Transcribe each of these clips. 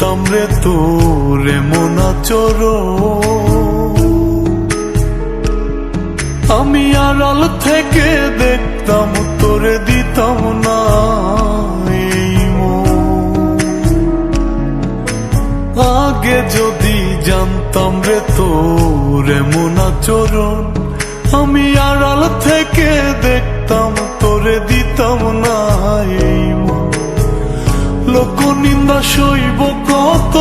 জানতাম রে তোর এমন আচরণ আমি আড়াল থেকে দেখতাম তোরে দিতাম না আগে যদি জানতাম রে তোর এমন আচরণ আমি আর আড়াল থেকে দেখতাম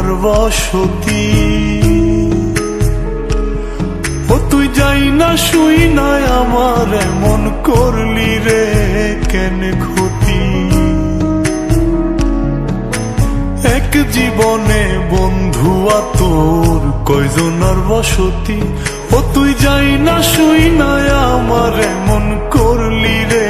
কয়জনার বসতি ও তুই যাই না শুই না আমার, এমন করলি রে কেন ক্ষতি? এক জীবনে বন্ধু তোর বসতি ও তুই যাই না শুই না আমার, এমন করলি রে